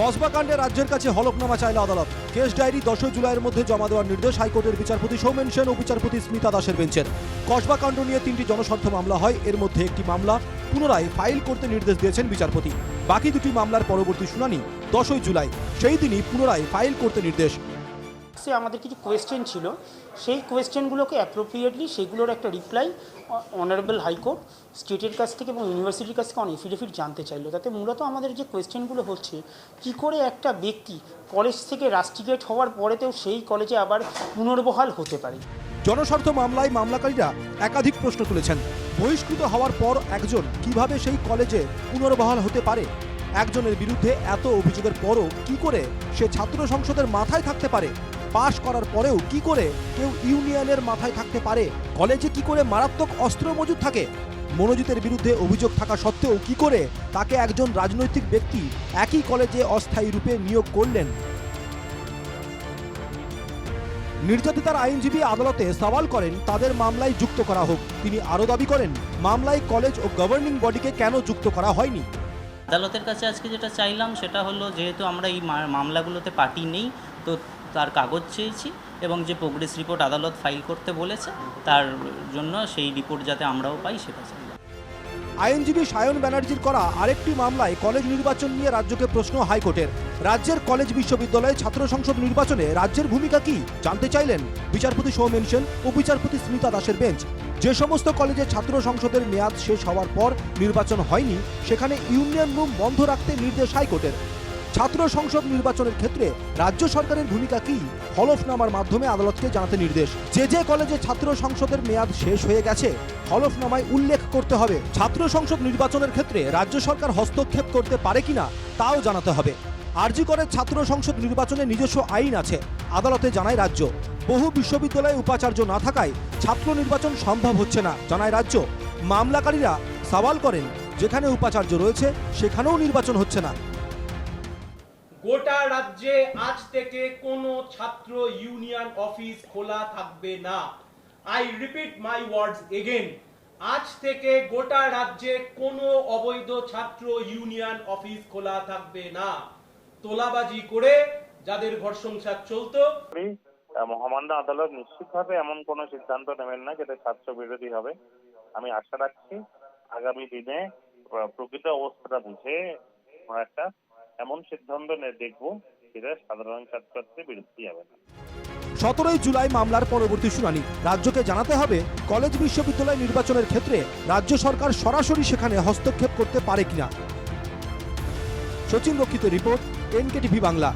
কসবা কাণ্ডে রাজ্যের কাছে হলফনামা চাইল আদালত। কেস ডায়েরি দশই জুলাইয়ের মধ্যে জমা দেওয়ার নির্দেশ হাইকোর্টের বিচারপতি সৌমেন সেন ও বিচারপতি স্মিতা দাসের বেঞ্চের। কসবাকাণ্ড নিয়ে তিনটি জনস্বার্থ মামলা হয়, এর মধ্যে একটি মামলা পুনরায় ফাইল করতে নির্দেশ দিয়েছেন বিচারপতি। বাকি দুটি মামলার পরবর্তী শুনানি দশই জুলাই, সেই দিনই পুনরায় ফাইল করতে নির্দেশ সে আমাদের কিছু কোয়েশ্চেন ছিল। সেই কোয়েশ্চেনগুলোকে অ্যাপ্রোপ্রিয়েটলি সেগুলোর একটা রিপ্লাই অনারেবল হাইকোর্ট স্টেটের কাছ থেকে এবং ইউনিভার্সিটির কাছ থেকে অন এফিডেভিট জানতে চাইলো। তাতে মূলত আমাদের যে কোয়েশ্চেনগুলো হচ্ছে, কী করে একটা ব্যক্তি কলেজ থেকে রাস্টিকেট হওয়ার পরেতেও সেই কলেজে আবার পুনর্বহাল হতে পারে? জনস্বার্থ মামলায় মামলাকারীরা একাধিক প্রশ্ন তুলেছেন। বহিষ্কৃত হওয়ার পর একজন কীভাবে সেই কলেজে পুনর্বহাল হতে পারে? একজনের বিরুদ্ধে এত অভিযোগের পরও কি করে সে ছাত্র সংসদের মাথায় থাকতে পারে? পাশ করার পরেও কি করে কেউ ইউনিয়নের মাথায় থাকতে পারে? কলেজে কি করে মারাত্মক অস্ত্র মজুদ থাকে? মনোজিতের বিরুদ্ধে অভিযোগ থাকা সত্ত্বেও কি করে তাকে একজন রাজনৈতিক ব্যক্তি একই কলেজে অস্থায়ী রূপে নিয়োগ করলেন? নির্যাতিতার আইনজীবী আদালতে সওয়াল করেন, তাদের মামলায় যুক্ত করা হোক। তিনি আরও দাবি করেন, মামলায় কলেজ ও গভর্নিং বডিকে কেন যুক্ত করা হয়নি? আদালতের কাছে আজকে যেটা চাইলাম সেটা হলো, যেহেতু আমরা এই মামলাগুলোতে পার্টি নেই তো তার কাগজ চেয়েছি এবং যে প্রোগ্রেস রিপোর্ট আদালত ফাইল করতে বলেছে, তার জন্য সেই রিপোর্ট যাতে আমরাও পাই সেটা চাইলাম আইনজীবী সায়ন ব্যানার্জির করা আরেকটি মামলায় কলেজ নির্বাচন নিয়ে রাজ্যকে প্রশ্ন হাইকোর্টের। রাজ্যের কলেজ বিশ্ববিদ্যালয়ে ছাত্র সংসদ নির্বাচনে রাজ্যের ভূমিকা কি জানতে চাইলেন বিচারপতি সৌমেন সেন ও বিচারপতি স্মিতা দাসের বেঞ্চ। যে সমস্ত কলেজে ছাত্র সংসদের মেয়াদ শেষ হওয়ার পর নির্বাচন হয়নি, সেখানে ইউনিয়ন রুম বন্ধ রাখতে নির্দেশ হাইকোর্টের। ছাত্র সংসদ নির্বাচনের ক্ষেত্রে রাজ্য সরকারের ভূমিকা কি? হলফনামার মাধ্যমে আদালতকে জানাতে নির্দেশ। যে যে কলেজে ছাত্র সংসদের মেয়াদ শেষ হয়ে গেছে, হলফনামায় উল্লেখ করতে হবে। ছাত্র সংসদ নির্বাচনের ক্ষেত্রে রাজ্য সরকার হস্তক্ষেপ করতে পারে কিনা, তাও জানাতে হবে। আরজি করে ছাত্র সংসদ নির্বাচনে নিজস্ব আইন আছে, আদালতে জানায় রাজ্য। বহু বিশ্ববিদ্যালয়ে উপাচার্য না থাকায় ছাত্র নির্বাচন সম্ভব হচ্ছে না, জানায় রাজ্য। মামলাকারীরা সওয়াল করেন, যেখানে উপাচার্য রয়েছে, সেখানেও নির্বাচন হচ্ছে না। গোটা রাজ্যে আজ থেকে কোনো ছাত্র ইউনিয়ন অফিস খোলা থাকবে না। I repeat my words again আজ থেকে গোটা রাজ্যে কোনো অবৈধ ছাত্র ইউনিয়ন অফিস খোলা থাকবে না। তোলাবাজি করে যাদের ঘর সংসার চলতো মহামান্য আদালত নিশ্চিতভাবে এমন কোনো সিদ্ধান্ত নেবেন না যেটা ছাত্র বিরোধী হবে। আমি আশা রাখছি আগামী দিনে প্রকৃত অবস্থাটা বুঝে একটা এমন সিদ্ধান্ত দেখব যেটা সাধারণ ছাত্রছাত্রীর বিরুদ্ধে যাবে না। সতেরোই জুলাই মামলার পরবর্তী শুনানি। রাজ্যকে জানাতে হবে, কলেজ বিশ্ববিদ্যালয় নির্বাচনের ক্ষেত্রে রাজ্য সরকার সরাসরি সেখানে হস্তক্ষেপ করতে পারে কিনা। সচিন রক্ষিত রিপোর্ট, এনকেটিভি বাংলা।